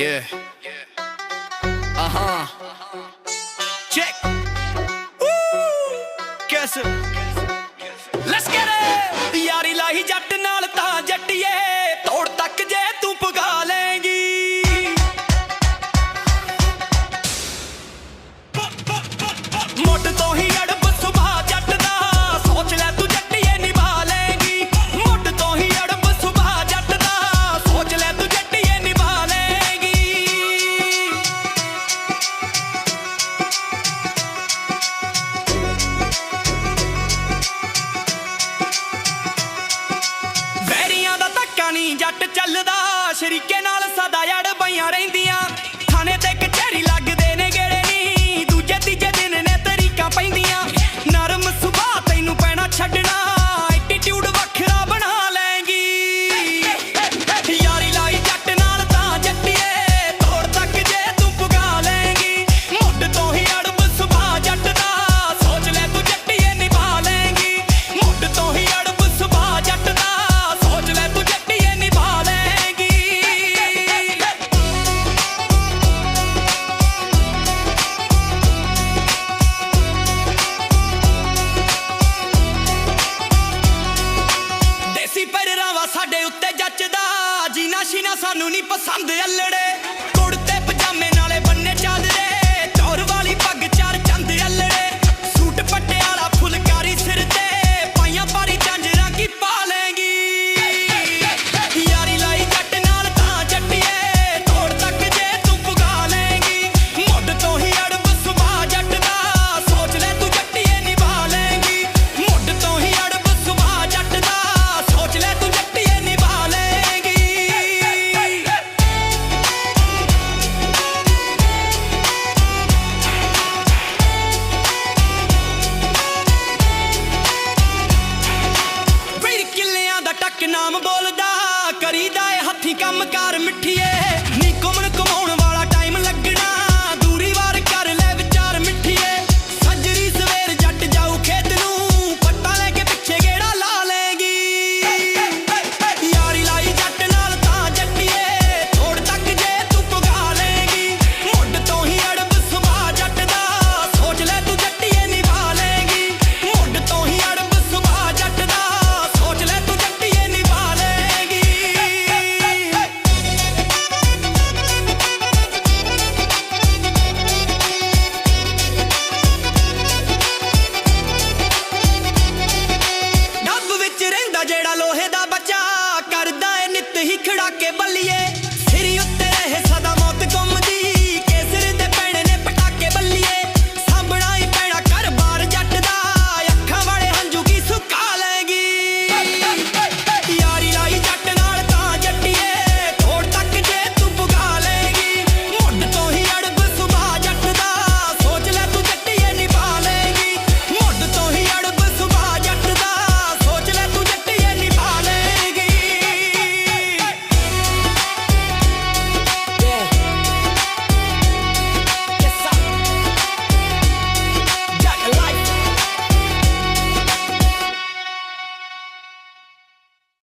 Yeah. Uh huh. Check. Woo! Guess it. Let's get it. ਯਾਰੀ ਲਾਹੀ ਜੱਟ ਨਾਲ ਤਾਂ ਜੱਟੀਏ ਤੋੜ ਤੱਕ ਜੇ ਤੂੰ ਪਗਾ ਲੇਂਗੀ ਮੋਟ ਤੋਂ ਹੀ ਨਹੀਂ ਜੱਟ ਚੱਲਦਾ ਸ਼ਰੀਕੇ ਨਾਲ ਸਦਾ ਅੜ ਬਈਆਂ ਰਹਿੰਦੀਆਂ। ਥਾਣੇ ਤੇ ਕਚਹਿਰੀ ਲੱਗ ਸਾਨੂੰ ਨਹੀਂ ਪਸੰਦ ਅਲੜੇ। ਬੋਲਦਾ ਕਰੀਦਾ ਏ ਹੱਥੀ ਕੰਮ ਕਾਰ ਮਿੱਠੀਏ। ਬੱਲੀਏ ਬੱਲੀਏ